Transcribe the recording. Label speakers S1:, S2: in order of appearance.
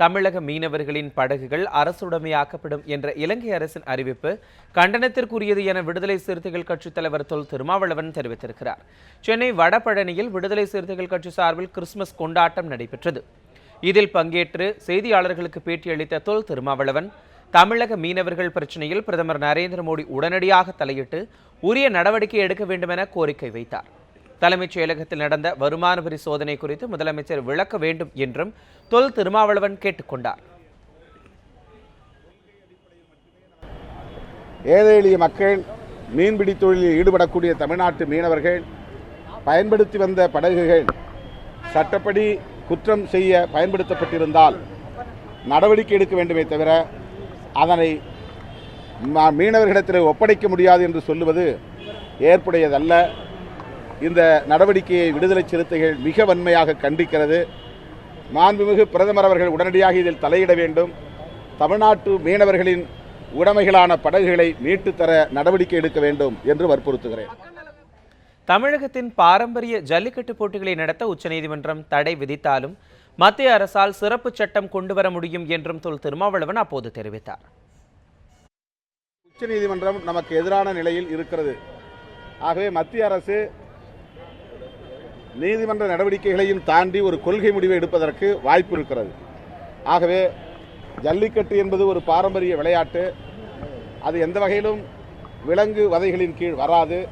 S1: தமிழக மீனவர்களின் படகுகள் அரசுடைமையாக்கப்படும் என்ற இலங்கை அரசின் அறிவிப்பு கண்டனத்திற்குரியது என விடுதலை சிறுத்தைகள் கட்சித் தலைவர் தொல் திருமாவளவன் தெரிவித்திருக்கிறார். சென்னை வடபழனியில் விடுதலை சிறுத்தைகள் கட்சி சார்பில் கிறிஸ்துமஸ் கொண்டாட்டம் நடைபெற்றது. இதில் பங்கேற்று செய்தியாளர்களுக்கு பேட்டியளித்த தொல் திருமாவளவன் தமிழக மீனவர்கள் பிரச்சனையில் பிரதமர் நரேந்திர மோடி உடனடியாக தலையிட்டு உரிய நடவடிக்கை எடுக்க வேண்டும் என கோரிக்கை வைத்தார். தலைமைச் செயலகத்தில் நடந்த வருமான வரி சோதனை குறித்து முதலமைச்சர் விளக்க வேண்டும் என்றும் தொல் திருமாவளவன் கேட்டுக்கொண்டார்.
S2: ஏழை எளிய மக்கள் மீன்பிடி தொழிலில் ஈடுபடக்கூடிய தமிழ்நாட்டு மீனவர்கள் பயன்படுத்தி வந்த படகுகள் சட்டப்படி குற்றம் செய்ய பயன்படுத்தப்பட்டிருந்தால் நடவடிக்கை எடுக்க வேண்டுமே தவிர அதனை மீனவர்களிடத்தில் ஒப்படைக்க முடியாது என்று சொல்லுவது ஏற்புடையதல்ல. இந்த நடவடிக்கையை விடுதலை சிறுத்தைகள் மிக வன்மையாக கண்டிக்கிறது. மாண்புமிகு பிரதமர் அவர்கள் உடனடியாக இதில் தலையிட வேண்டும். தமிழ்நாட்டு மீனவர்களின் உடைமைகளான படகுகளை மீட்டுத் தர நடவடிக்கை எடுக்க வேண்டும் என்று வற்புறுத்துகிறேன்.
S1: தமிழகத்தின் பாரம்பரிய ஜல்லிக்கட்டு போட்டிகளை நடத்த உச்சநீதிமன்றம் தடை விதித்தாலும் மத்திய அரசால் சிறப்பு சட்டம் கொண்டு வர முடியும் என்றும் தொல் திருமாவளவன் அப்போது தெரிவித்தார்.
S2: உச்சநீதிமன்றம் நமக்கு எதிரான நிலையில் இருக்கிறது. ஆகவே மத்திய அரசு நீதிமன்ற நடவடிக்கைகளையும் தாண்டி ஒரு கொள்கை முடிவை எடுப்பதற்கு வாய்ப்பு இருக்கிறது. ஆகவே ஜல்லிக்கட்டு என்பது ஒரு பாரம்பரிய விளையாட்டு. அது எந்த வகையிலும் விலங்கு வதைகளின் கீழ் வராது.